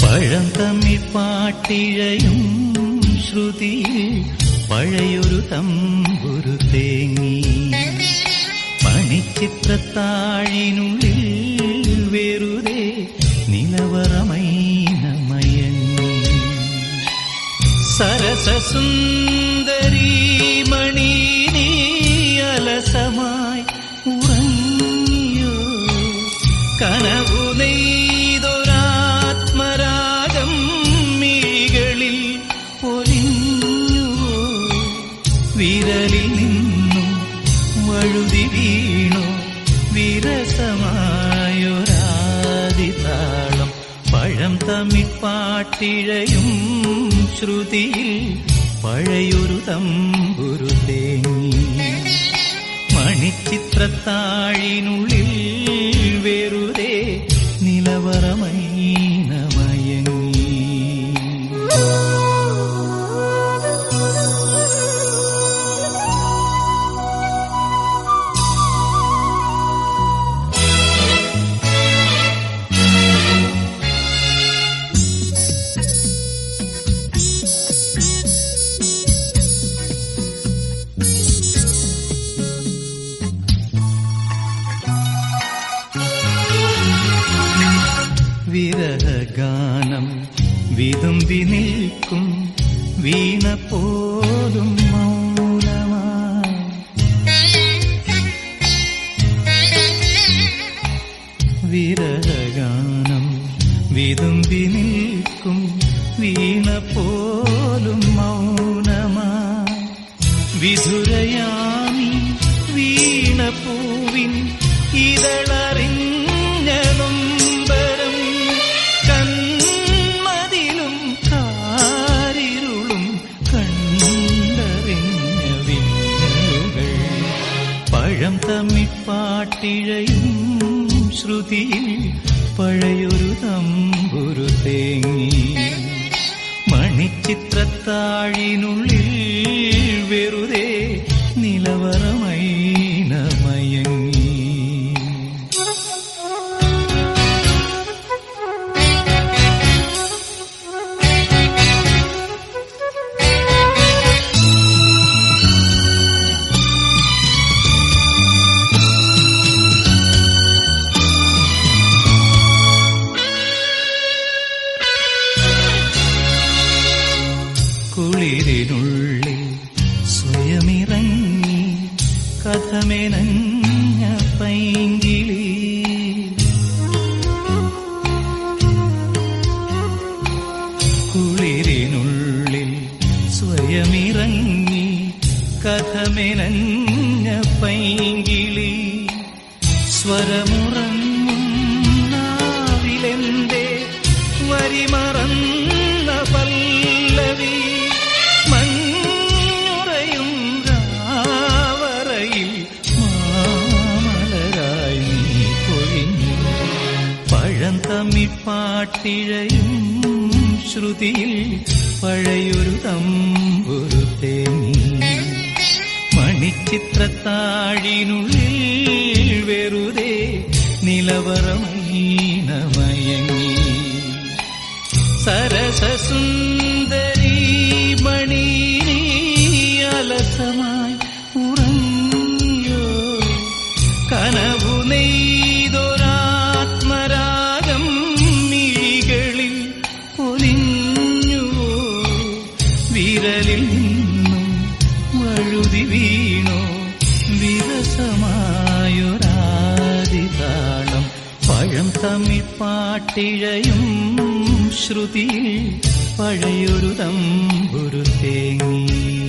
പഴംതമിഴ് പാട്ടിഴയും ശ്രുതിയിൽ പഴയൊരു തമ്പുരു തേങ്ങി പണിച്ചിത്രത്താഴിനുള്ളിൽ വെറുതെ നിലവറമൈന മയങ്ങി സരസസുന്ദരി മണീ നീ അലസമായി ഉറങ്ങിയോ? കനവു നെയ്തൊരാത്മരാഗം മിഴികളിൽ പൊലിഞ്ഞുവോ? വിരലിൽ നിന്നും വഴുതി വീണോ വിരസമായൊരാതിതാളം പഴം തമിഴ്പാട്ടിഴയും ശ്രുതിയിൽ പഴയൊരു തമ്പുരു മണിച്ചിത്രത്താഴിനുള്ളിൽ വിരഹഗാനം വിതുമ്പി നിൽക്കും വീണ പോലും മൗനമായി. വിരഹഗാനം വിതുമ്പി നിൽക്കും വീണ പോലും മൗനമായി. വിധുരയാമി വീണ പൂവിൻ ഇതളറിഞ്ഞ പഴം തമ്മിപ്പാട്ടിഴയും ശ്രുതിയിൽ പഴയൊരു തമ്പുരു തേങ്ങി. മണിച്ചിത്രത്താഴിനുള്ളിൽ വെറുതെ നിലവറമൈനമയങ്ങി കുളിരിനുള്ളിൽ സ്വയമിറങ്ങി കഥമെനഞ്ഞ പൈങ്കിളി. കുളിരിനുള്ളിൽ സ്വയമിറങ്ങി കഥമെനഞ്ഞ പൈങ്കിളി. സ്വരമുറങ്ങും തമ്മിപ്പാട്ടിഴയും ശ്രുതിയിൽ പഴയൊരു തമ്പുരു മണിച്ചിത്രത്താഴിനുള്ളിൽ വഴുതി വീണോ. വിരസമായൊരാദിതാളം പഴം തമ്മിപ്പാട്ടിഴയും ശ്രുതിയിൽ പഴയൊരു തമ്പുരു തേങ്ങി.